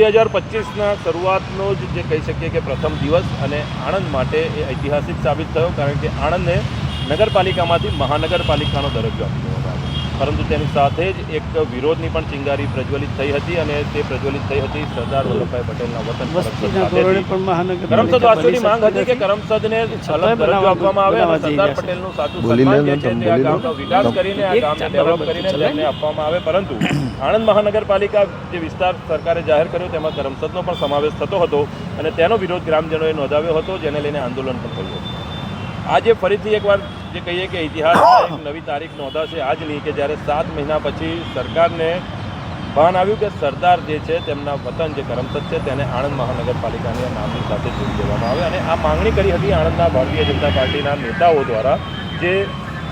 બે હજાર પચીસના શરૂઆતનો જ જે કહી શકીએ કે પ્રથમ દિવસ અને આણંદ માટે એ ઐતિહાસિક સાબિત થયો, કારણ કે આણંદને નગરપાલિકામાંથી મહાનગરપાલિકાનો દરજ્જો આપી દેવામાં આવ્યો પરંતુ તેની સાથે જ એક વિરોધની પણ ચિંગારી પ્રજ્વલિત થઈ હતી અને તે પ્રજ્વલિત થઈ હતી સરદાર વલ્લભભાઈ પટેલના વતન કરમસદ વાસીઓની માંગ હતી કે કરમસદને અલગ દરજ્જો આપવામાં આવે અને સરદાર પટેલનું સાચું સન્માન જે છે તે આ ગામનો વિકાસ કરીને આ ગામને ડેવલપ કરીને તેમને આપવામાં આવે. પરંતુ આણંદ મહાનગરપાલિકા જે વિસ્તાર સરકારે જાહેર કર્યો તેમાં કરમસદનો પણ સમાવેશ થતો હતો અને તેનો વિરોધ ગ્રામજનોએ નોંધાવ્યો હતો જેને લઈને આંદોલન પણ થયું હતું. આજે ફરીથી એકવાર જે કહીએ કે ઇતિહાસમાં એક નવી તારીખ નોંધાશે. આજની કે જ્યારે સાત મહિના પછી સરકારને ભાન આવ્યું કે સરદાર જે છે તેમના વતન જે કરમસદ છે તેને આણંદ મહાનગરપાલિકાની નામની સાથે જોડી દેવામાં આવે. અને આ માંગણી કરી હતી આણંદના ભારતીય જનતા પાર્ટીના નેતાઓ દ્વારા જે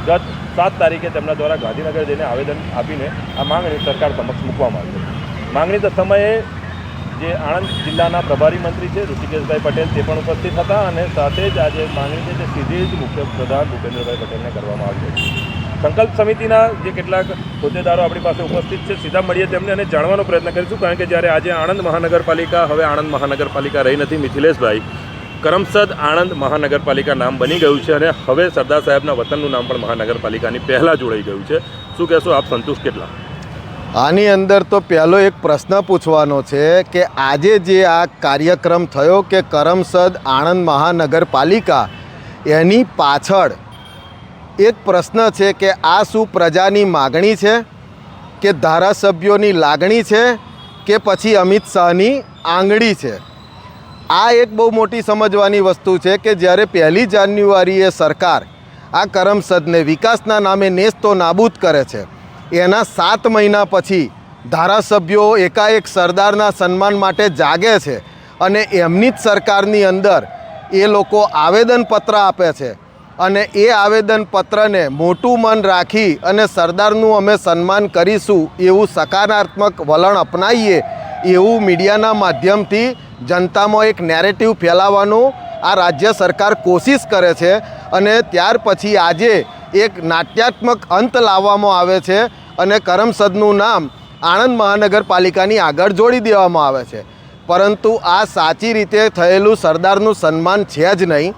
ગત સાત તારીખે તેમના દ્વારા ગાંધીનગર જઈને આવેદન આપીને આ માંગણી સરકાર સમક્ષ મૂકવામાં આવી હતી. માંગણી સમયે જે આણંદ જિલ્લાના પ્રભારી મંત્રી છે ઋષિકેશભાઈ પટેલ તે પણ ઉપસ્થિત હતા અને સાથે જ આજે માંગણી છે તે સીધી જ મુખ્યપ્રધાન ભૂપેન્દ્રભાઈ પટેલને કરવામાં આવશે. સંકલ્પ સમિતિના જે કેટલાક હોદ્દેદારો આપણી પાસે ઉપસ્થિત છે, સીધા મળીએ તેમને અને જાણવાનો પ્રયત્ન કરીશું, કારણ કે જ્યારે આજે આણંદ મહાનગરપાલિકા, હવે આણંદ મહાનગરપાલિકા રહી નથી, મિથિલેશભાઈ, કરમસદ આણંદ મહાનગરપાલિકા નામ બની ગયું છે અને હવે સરદાર સાહેબના વતનનું નામ પણ મહાનગરપાલિકાની પહેલાં જોડાઈ ગયું છે. શું કહેશો આપ સંતુષ્ટ કેટલા? આની અંદર તો પહેલો એક પ્રશ્ન પૂછવાનો છે કે આજે જે આ કાર્યક્રમ થયો કે કરમસદ આણંદ મહાનગરપાલિકા, એની પાછળ એક પ્રશ્ન છે કે આ શું પ્રજાની માગણી છે? કે ધારાસભ્યોની લાગણી છે? કે પછી અમિત શાહની આંગળી છે? આ એક બહુ મોટી સમજવાની વસ્તુ છે કે જ્યારે પહેલી જાન્યુઆરીએ સરકાર આ કરમસદને વિકાસના નામે નેસ્તો નાબૂદ કરે છે એના સાત મહિના પછી ધારાસભ્યો એકાએક સરદારના સન્માન માટે જાગે છે અને એમની જ સરકારની અંદર એ લોકો આવેદનપત્ર આપે છે. અને એ આવેદનપત્રને મોટું મન રાખી અને સરદારનું અમે સન્માન કરીશું એવું સકારાત્મક વલણ અપનાવીએ એવું મીડિયાના માધ્યમથી જનતામાં એક નેરેટિવ ફેલાવવાનું આ રાજ્ય સરકાર કોશિશ કરે છે. અને ત્યાર પછી આજે એક નાટ્યાત્મક અંત લાવવામાં આવે છે અને કરમસદનું નામ આણંદ મહાનગરપાલિકાની આગળ જોડી દેવામાં આવે છે. પરંતુ આ સાચી રીતે થયેલું સરદારનું સન્માન છે જ નહીં.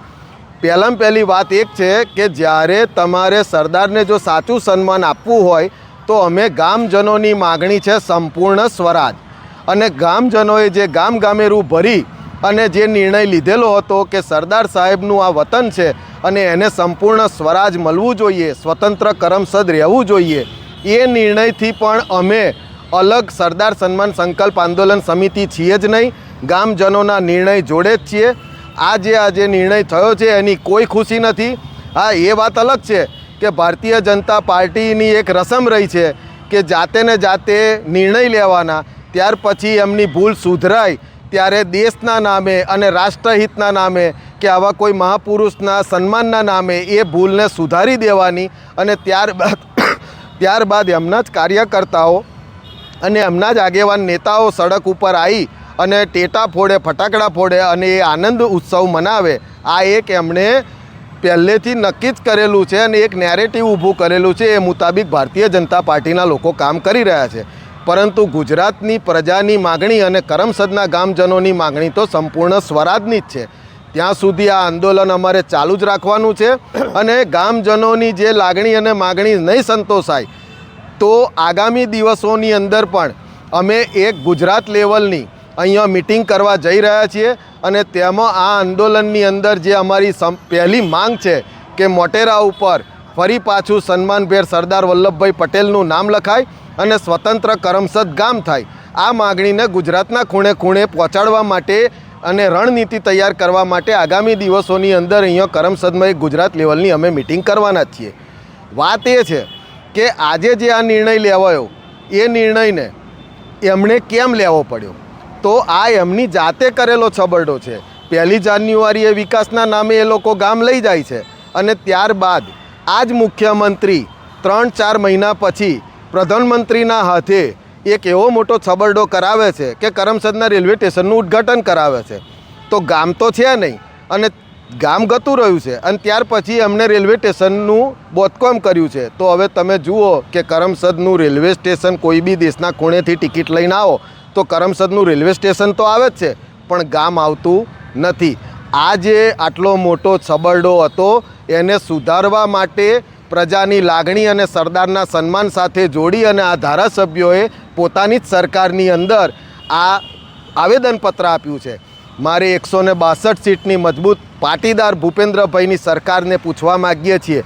પહેલાં પહેલી વાત એક છે કે જ્યારે તમારે સરદારને જો સાચું સન્માન આપવું હોય, તો અમે ગામજનોની માગણી છે સંપૂર્ણ સ્વરાજ. અને ગામજનોએ જે ગામ ગામેરું ભરી અને જે નિર્ણય લીધેલો હતો કે સરદાર સાહેબનું આ વતન છે અને એને સંપૂર્ણ સ્વરાજ મળવું જોઈએ, સ્વતંત્ર કરમસદ રહેવું જોઈએ, એ નિર્ણયથી પણ અમે અલગ સરદાર સન્માન સંકલ્પ આંદોલન સમિતિ છીએ જ નહીં, ગામજનોના નિર્ણય જોડે જ છીએ. આ જે આ જે નિર્ણય થયો છે એની કોઈ ખુશી નથી. હા, એ વાત અલગ છે કે ભારતીય જનતા પાર્ટીની એક રસમ રહી છે કે જાતે ને જાતે નિર્ણય લેવાના, ત્યાર પછી એમની ભૂલ સુધરાય ત્યારે દેશના નામે અને રાષ્ટ્રહિતના નામે કે આવા કોઈ મહાપુરુષના સન્માનના નામે એ ભૂલને સુધારી દેવાની અને ત્યારબાદ ત્યારબાદ એમના જ કાર્યકર્તાઓ અને એમના જ આગેવાન નેતાઓ સડક ઉપર આવી અને ટેટા ફોડે, ફટાકડા ફોડે અને એ આનંદ ઉત્સવ મનાવે. આ એક એમણે પહેલેથી નક્કી જ કરેલું છે અને એક નેરેટિવ ઊભું કરેલું છે એ મુતાબિક ભારતીય જનતા પાર્ટીના લોકો કામ કરી રહ્યા છે. પરંતુ ગુજરાતની પ્રજાની માગણી અને કરમસદના ગામજનોની માગણી તો સંપૂર્ણ સ્વરાજની જ છે. ત્યાં સુધી આ આંદોલન અમારે ચાલુ જ રાખવાનું છે અને ગામજનોની જે લાગણી અને માગણી નહીં સંતોષાય, તો આગામી દિવસોની અંદર પણ અમે એક ગુજરાત લેવલની અહીંયા મિટિંગ કરવા જઈ રહ્યા છીએ અને તેમાં આ આંદોલનની અંદર જે અમારી પહેલી માંગ છે કે મોટેરા ઉપર ફરી પાછું સન્માનભેર સરદાર વલ્લભભાઈ પટેલનું નામ લખાય અને સ્વતંત્ર કરમસદ ગામ થાય. આ માગણીને ગુજરાતના ખૂણે ખૂણે પહોંચાડવા માટે અને રણનીતિ તૈયાર કરવા માટે આગામી દિવસોની અંદર અહીંયા કરમસદમાં એક ગુજરાત લેવલની અમે મિટિંગ કરવાના છીએ. વાત એ છે કે આજે જે આ નિર્ણય લેવાયો, એ નિર્ણયને એમણે કેમ લેવો પડ્યો? તો આ એમની જાતે કરેલો છબરડો છે. પહેલી જાન્યુઆરીએ વિકાસના નામે એ લોકો ગામ લઈ જાય છે અને ત્યારબાદ આ જ મુખ્યમંત્રી ત્રણ ચાર મહિના પછી પ્રધાનમંત્રીના હાથે એક એવો મોટો છબરડો કરાવે છે કે કરમસદના રેલવે સ્ટેશનનું ઉદ્ઘાટન કરાવે છે. તો ગામ તો છે નહીં, અને ગામ ગતું રહ્યું છે, અને ત્યાર પછી અમને રેલવે સ્ટેશનનું બોધકામ કર્યું છે. તો હવે તમે જુઓ કે કરમસદનું રેલવે સ્ટેશન કોઈ બી દેશના ખૂણેથી ટિકિટ લઈને આવો, તો કરમસદનું રેલવે સ્ટેશન તો આવે જ છે, પણ ગામ આવતું નથી. આ જે આટલો મોટો છબરડો હતો, એને સુધારવા માટે પ્રજાની લાગણી અને સરદારના સન્માન સાથે જોડી અને આ ધારાસભ્યોએ પોતાની જ સરકારની અંદર આ આવેદનપત્ર આપ્યું છે. મારે એકસો ને બાસઠ સીટની મજબૂત પાટીદાર ભૂપેન્દ્રભાઈની સરકારને પૂછવા માગીએ છીએ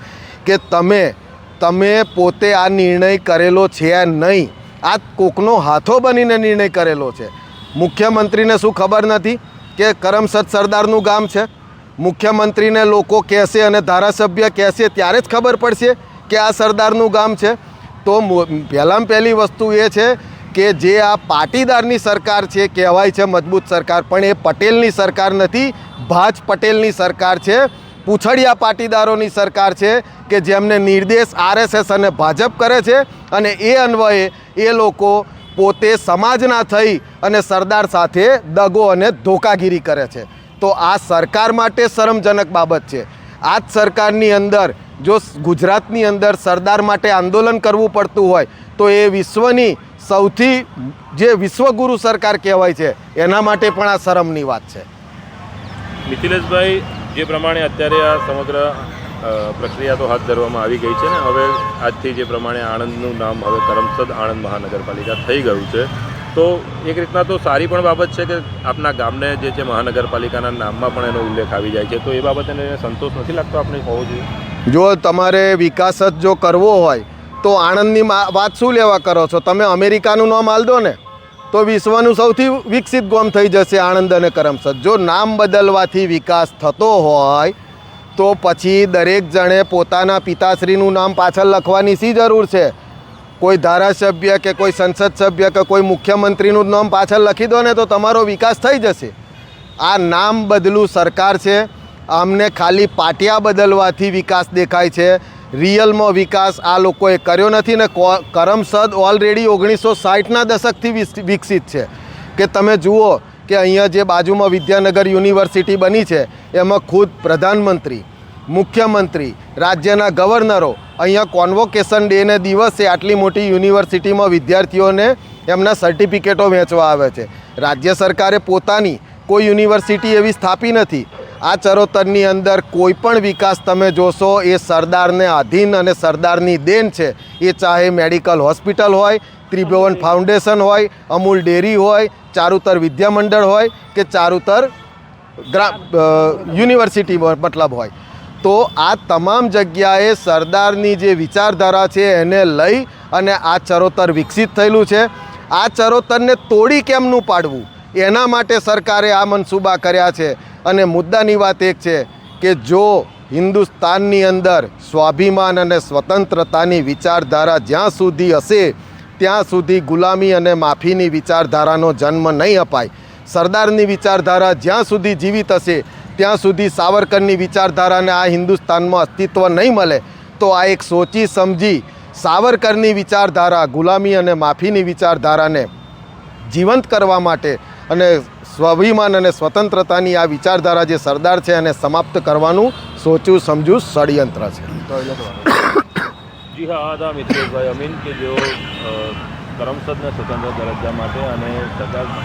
કે તમે તમે પોતે આ નિર્ણય કરેલો છે નહીં? આ કોકનો હાથો બનીને નિર્ણય કરેલો છે. મુખ્યમંત્રીને શું ખબર નથી? કે કરમસદ સરદારનું ગામ છે. મુખ્યમંત્રીને લોકો કહેશે અને ધારાસભ્ય કહેશે, ત્યારે જ ખબર પડશે કે આ સરદારનું ગામ છે. તો પહેલાં પહેલી વસ્તુ એ છે કે જે આ પાટીદારની સરકાર છે, કહેવાય છે મજબૂત સરકાર, પણ એ પટેલની સરકાર નથી, ભાજ પટેલની સરકાર છે. પૂછડિયા પાટીદારોની સરકાર છે કે જેમને નિર્દેશ આરએસએસ અને ભાજપ કરે છે અને એ અન્વયે એ લોકો પોતે સમાજના થઈ અને સરદાર સાથે દગો અને ધોકાગીરી કરે છે. તો આ સરકાર માટે શરમજનક બાબત છે. આ જ સરકારની અંદર, જો ગુજરાતની અંદર સરદાર માટે આંદોલન કરવું પડતું હોય, તો એ વિશ્વની સૌથી જે વિશ્વગુરુ સરકાર કહેવાય છે, એના માટે પણ આ શરમની વાત છે. મિથિલેશભાઈ, જે પ્રમાણે અત્યારે આ સમગ્ર પ્રક્રિયા તો હાથ ધરવામાં આવી ગઈ છે ને. હવે આજથી જે પ્રમાણે આણંદનું નામ હવે કરમસદ આણંદ મહાનગરપાલિકા થઈ ગયું છે. તો એક રીતના તો સારી પણ બાબત છે કે આપના ગામને જે છે મહાનગરપાલિકાના નામમાં પણ એનો ઉલ્લેખ આવી જાય છે. તો એ બાબતે સંતોષ નથી લાગતો આપણે હોવો જોઈએ? જો તમારે વિકાસ જ જો કરવો હોય, તો આણંદની વાત શું લેવા કરો છો? તમે અમેરિકાનું નામ આલ ને, તો વિશ્વનું સૌથી વિકસિત ગોમ થઈ જશે આણંદ અને કરમસદ. જો નામ બદલવાથી વિકાસ થતો હોય તો પછી દરેક જણે પોતાના પિતાશ્રીનું નામ પાછળ લખવાની શી જરૂર છે? કોઈ ધારાસભ્ય કે કોઈ સંસદ સભ્ય કે કોઈ મુખ્યમંત્રીનું નામ પાછળ લખી દો ને તો તમારો વિકાસ થઈ જશે. આ નામ બદલું સરકાર છે. અમને ખાલી પાટિયા બદલવાથી વિકાસ દેખાય છે. રિયલમાં વિકાસ આ લોકોએ કર્યો નથી ને કરમસદ ઓલરેડી ઓગણીસો સાઠના દશકથી વિકસિત છે. કે તમે જુઓ કે અહીંયા જે બાજુમાં વિદ્યાનગર યુનિવર્સિટી બની છે, એમાં ખુદ પ્રધાનમંત્રી, મુખ્યમંત્રી, રાજ્યના ગવર્નરો અહીંયા કોન્વોકેશન ડેને દિવસે આટલી મોટી યુનિવર્સિટીમાં વિદ્યાર્થીઓને એમના સર્ટિફિકેટો વેચવા આવે છે. રાજ્ય સરકારે પોતાની કોઈ યુનિવર્સિટી એવી સ્થાપી નથી. આ ચરોતરની અંદર કોઈ પણ વિકાસ તમે જોશો, એ સરદારને આધીન અને સરદારની દેન છે. એ ચાહે મેડિકલ હોસ્પિટલ હોય, ત્રિભુવન ફાઉન્ડેશન હોય, અમૂલ ડેરી હોય ચારુતર વિદ્યામંડળ હોય કે ચારુતર ગ્રા યુનિવર્સિટી મતલબ હોય. તો આ તમામ જગ્યાએ સરદારની જે વિચારધારા છે એને લઈ અને આ ચરોતર વિકસિત થયેલું છે. આ ચરોતરને તોડી કેમનું પાડવું? એના માટે સરકારે આ મનસૂબા કર્યા છે. અને મુદ્દાની વાત એક છે કે જો હિન્દુસ્તાનની અંદર સ્વાભિમાન અને સ્વતંત્રતાની વિચારધારા જ્યાં સુધી હશે ત્યાં સુધી ગુલામી અને માફીની વિચારધારાનો જન્મ નહીં અપાય. સરદારની વિચારધારા જ્યાં સુધી જીવિત હશે, ત્યાં સુધી સાવરકરની વિચારધારાને આ હિન્દુસ્તાનમાં અસ્તિત્વ નહીં મળે. તો આ એક સોચી સમજી સાવરકરની વિચારધારા, ગુલામી અને માફીની વિચારધારાને જીવંત કરવા માટે અને સ્વાભિમાન અને સ્વતંત્રતાની આ વિચારધારા જે સરદાર છે એને સમાપ્ત કરવાનું સોચું સમજું ષડયંત્ર છે. જી હા આ હતા મિથિલેશભાઈ અમીન કે જેઓ કરમસદના સ્વતંત્ર દરજ્જા માટે અને સરદાર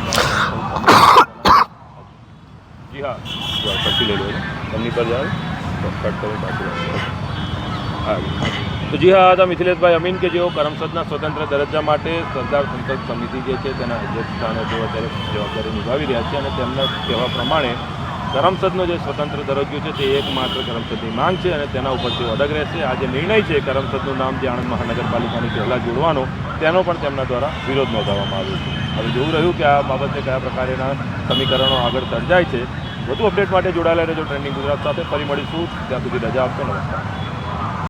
જી હા પછી લઈ લો તમની પર જાઓ. પાછું હા તો જી હા હતા મિથિલેશભાઈ અમીન કે જેઓ કરમસદના સ્વતંત્ર દરજ્જા માટે સરદાર સંસદ સમિતિ જે છે તેના અધ્યક્ષ સ્થાને તેઓ જવાબદારી નિભાવી રહ્યા છે અને તેમના કહેવા પ્રમાણે કરમસદનો જે સ્વતંત્ર દરજ્જો છે તે એકમાત્ર કરમસદની માંગ છે અને તેના ઉપર તેઓ અડગ રહેશે. આ જે નિર્ણય છે કરમસદનું નામ જે આણંદ મહાનગરપાલિકાની પહેલાં જોડવાનો, તેનો પણ તેમના દ્વારા વિરોધ નોંધાવવામાં આવ્યો છે. હવે જોવું રહ્યું કે આ બાબતે કયા પ્રકારના સમીકરણો આગળ સર્જાય છે. વધુ અપડેટ માટે જોડાયેલા રહેજો ટ્રેન્ડિંગ ગુજરાત સાથે. ફરી મળીશું. ત્યાં સુધી રજા આપશો. નમસ્કાર.